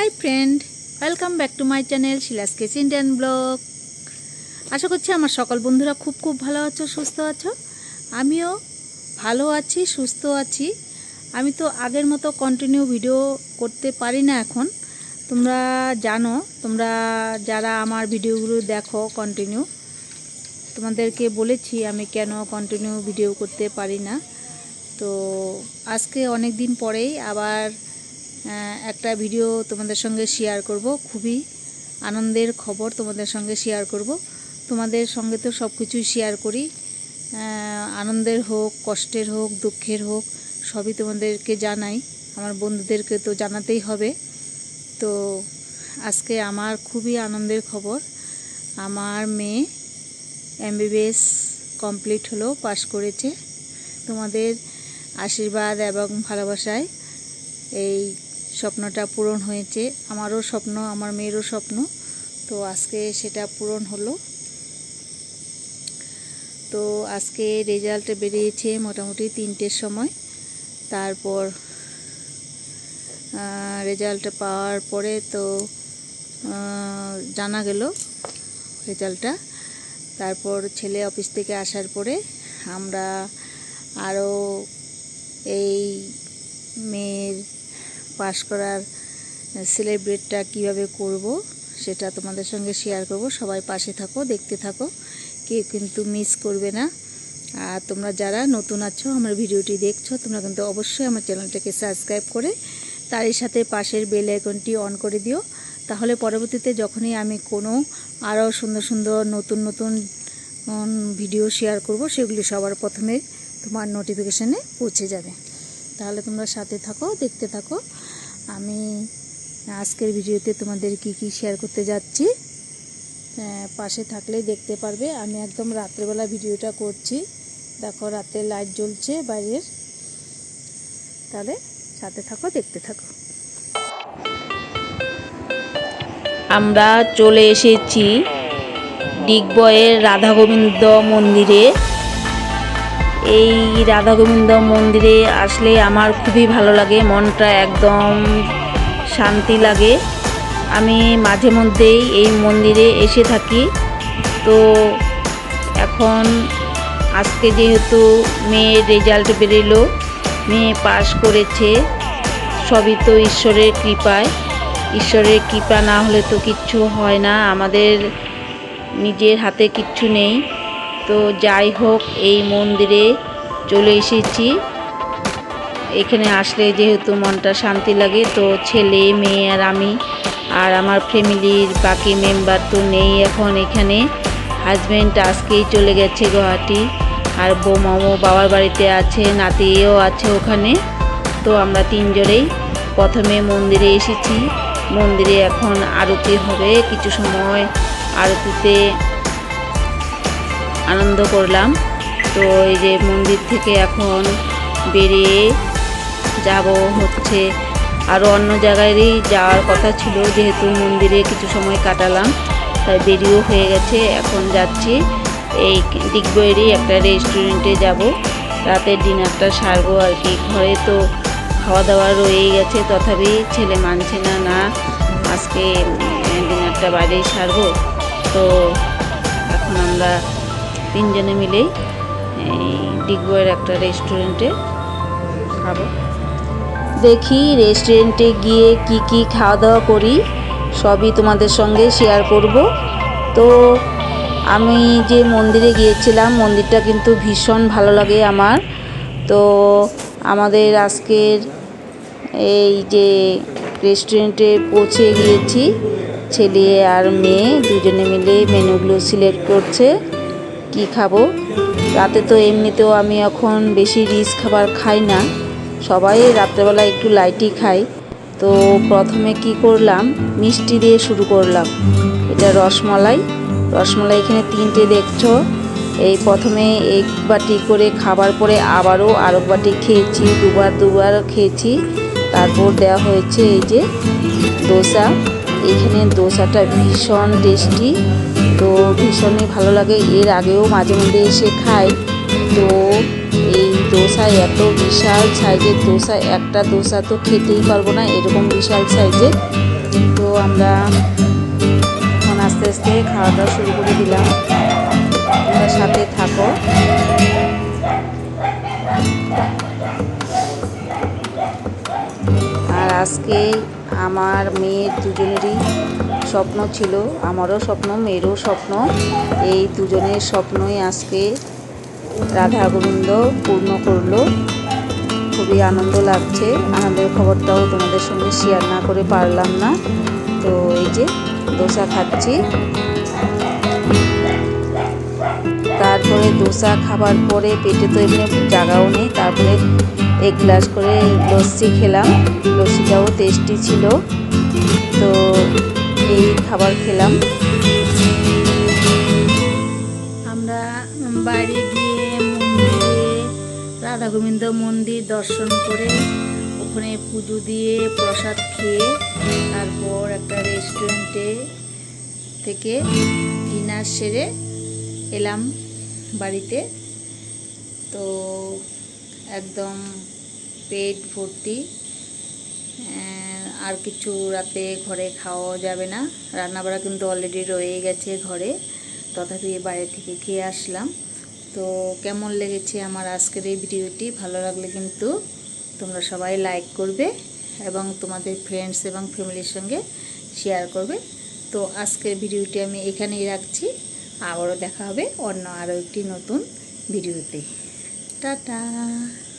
Hi friend welcome back to my channel Shila's case Indian blog আশা করছি আমার সকল বন্ধুরা খুব খুব ভালো আছো, সুস্থ আছো। আমিও ভালো আছি, সুস্থ আছি। আমি তো আগের মতো কন্টিনিউ ভিডিও করতে পারি না এখন। তোমরা জানো, তোমরা যারা আমার ভিডিওগুলো দেখো কন্টিনিউ তোমাদেরকে বলেছি আমি কেন কন্টিনিউ ভিডিও করতে পারি না। তো আজকে অনেক দিন পরেই আবার একটা ভিডিও তোমাদের সঙ্গে শেয়ার করব। খুবই আনন্দের খবর তোমাদের সঙ্গে শেয়ার করব। তোমাদের সঙ্গে তো সব কিছুই শেয়ার করি আনন্দের হোক, কষ্টের হোক, দুঃখের হোক, সবই তোমাদেরকে জানাই। আমার বন্ধুদেরকে তো জানাতেই হবে। তো আজকে আমার খুবই আনন্দের খবর। আমার মেয়ে এমবিবিএস কমপ্লিট হলো পাশ করেছে। তোমাদের আশীর্বাদ এবং ভালোবাসায় এই স্বপ্নটা পূরণ হয়েছে, আমারও স্বপ্ন, আমার মেয়েরও স্বপ্ন। তো আজকে সেটা পূরণ হলো। তো আজকে রেজাল্ট বেরিয়েছে মোটামুটি তিনটের সময়। তারপর রেজাল্ট পাওয়ার পরে তো জানা গেল রেজাল্টটা তারপর ছেলে অফিস থেকে আসার পরে আমরা আরও এই মেয়ের পাশ করার সেলিব্রেটটা কীভাবে করব সেটা তোমাদের সঙ্গে শেয়ার করব। সবাই পাশে থাকো, দেখতে থাকো। কেউ কিন্তু মিস করবে না। আর তোমরা যারা নতুন আছো, আমার ভিডিওটি দেখছ, তোমরা কিন্তু অবশ্যই আমার চ্যানেলটাকে সাবস্ক্রাইব করে তারই সাথে পাশের বেল আইকনটি অন করে দিও। তাহলে পরবর্তীতে যখনই আমি কোনো আরও সুন্দর সুন্দর নতুন নতুন ভিডিও শেয়ার করব, সেগুলি সবার প্রথমে তোমার নোটিফিকেশানে পৌঁছে যাবে। তাহলে তোমরা সাথে থাকো দেখতে থাকো। আমি আজকের ভিডিওতে তোমাদের কি কি শেয়ার করতে যাচ্ছি। আহ, পাশে থাকলে দেখতে পারবে। আমি একদম রাত্রেবেলা ভিডিওটা করছি। দেখো রাতে লাইট জ্বলছে বাইরের। তাহলে সাথে থাকো দেখতে থাকো। আমরা চলে এসেছি ডিগবয়ের রাধা গোবিন্দ মন্দিরে। এই রাধা গোবিন্দ মন্দিরে আসলে আমার খুবই ভালো লাগে, মনটা একদম শান্তি লাগে। আমি মাঝে মধ্যেই এই মন্দিরে এসে থাকি। তো এখন আজকে যেহেতু মেয়ের রেজাল্ট বেরোলো, মেয়ে পাশ করেছে, সবই তো ঈশ্বরের কৃপায়। ঈশ্বরের কৃপা না হলে তো কিচ্ছু হয় না, আমাদের নিজের হাতে কিচ্ছু নেই। তো যাই হোক, এই মন্দিরে চলে এসেছি। এখানে আসলে যেহেতু মনটা শান্তি লাগে, তো ছেলে, মেয়ে আর আমি আর আমার ফ্যামিলির বাকি মেম্বার তো নেই এখন এখানে। হাজব্যান্ড আজকেই চলে গেছে গুয়াহাটি আর বৌমামও বাবার বাড়িতে আছে, নাতিও আছে ওখানে। তো আমরা তিনজনেই প্রথমে মন্দিরে এসেছি। মন্দিরে এখন আরতি হবে, কিছু সময় আরতিতে আনন্দ করলাম। তো এই যে মন্দির থেকে এখন বেরিয়ে যাব হচ্ছে আরও অন্য জায়গায়ই যাওয়ার কথা ছিল, যেহেতু মন্দিরে কিছু সময় কাটালাম, তাই দেরিও হয়ে গেছে। এখন যাচ্ছি। এই দিগ্বয়েরই একটা রেস্টুরেন্টে যাব। রাতের ডিনারটা সারবো আর কি। ঘরে তো খাওয়া দাওয়া রয়েই গেছে, তথাপি ছেলে মানছে না না আজকে ডিনারটা বাইরেই সারবো। তো এখন আমরা তিনজনে মিলেই এই ডিগবয়ের একটা রেস্টুরেন্টে খাব। দেখি রেস্টুরেন্টে গিয়ে কি কি খাওয়া দাওয়া করি, সবই তোমাদের সঙ্গে শেয়ার করব। তো আমি যে মন্দিরে গিয়েছিলাম, মন্দিরটা কিন্তু ভীষণ ভালো লাগে আমার। তো আমাদের আজকের এই যে রেস্টুরেন্টে পৌঁছে গিয়েছি, ছেলে আর মেয়ে দুজনে মিলে মেনুগুলো সিলেক্ট করছে। কি খাব? রাতে তো এমনিতেও আমি এখন বেশি রিচ খাবার খাই না। সবাই রাত্রেবেলা একটু লাইটই খাই তো প্রথমে কি করলাম? মিষ্টি দিয়ে শুরু করলাম। এটা রসমালাই। রসমালাই এখানে তিনটে দেখছ। এই প্রথমে এক বাটি করে খাবার পরে আবারও আরেক বাটি খেয়েছি। দুবার দুবার খেয়েছি। তারপর দেওয়া হয়েছে এই যে দোসা। এখানে দোসাটা ভীষণ টেস্টি। তো ভীষণই ভালো লাগে। এর আগেও মাঝে মধ্যে এসে খায় তো এই দোসা এত বিশাল সাইজের দোসা, একটা দোসা তো খেতেই পারব না, এরকম বিশাল সাইজের। তো আমরা এখন আস্তে আস্তে খাওয়া দাওয়া শুরু করে দিলাম। সাথে থাকো। আজকে আমার মেয়ের দুজনেরই স্বপ্ন ছিল, আমারও স্বপ্ন, মেয়েরও স্বপ্ন। এই দুজনের স্বপ্নই আজকে রাধা গোবিন্দ পূর্ণ করল। খুবই আনন্দ লাগছে, আনন্দের খবরটাও তোমাদের সঙ্গে শেয়ার না করে পারলাম না। তো এই যে দোসা খাচ্ছি। তারপরে দোসা খাবার পরে পেটে তো এমনি জাগাও নেই, তারপরে এক গ্লাস করে লস্যি খেলাম। লস্যিটাও টেস্টি ছিল। তো এই খাবার খেলাম। আমরা বাড়ি গিয়ে মন্দিরে রাধা গোবিন্দ মন্দির দর্শন করে ওখানে পুজো দিয়ে প্রসাদ খেয়ে তারপর একটা রেস্টুরেন্টে থেকে ডিনার সেরে এলাম বাড়িতে। তো একদম পেট ভর্তি। আর কিছু রাতে ঘরে খাওয়া যাবে না। রান্নাবাড়া কিন্তু অলরেডি রয়ে গেছে ঘরে। তথাপি বাইরে থেকে খেয়ে আসলাম। তো কেমন লেগেছে আমার আজকের এই ভিডিওটি? ভালো লাগলে কিন্তু তোমরা সবাই লাইক করবে এবং তোমাদের ফ্রেন্ডস এবং ফ্যামিলির সঙ্গে শেয়ার করবে। তো আজকের ভিডিওটি আমি এখানেই রাখছি। আবারও দেখা হবে অন্য আরও একটি নতুন ভিডিওতে। Dadah.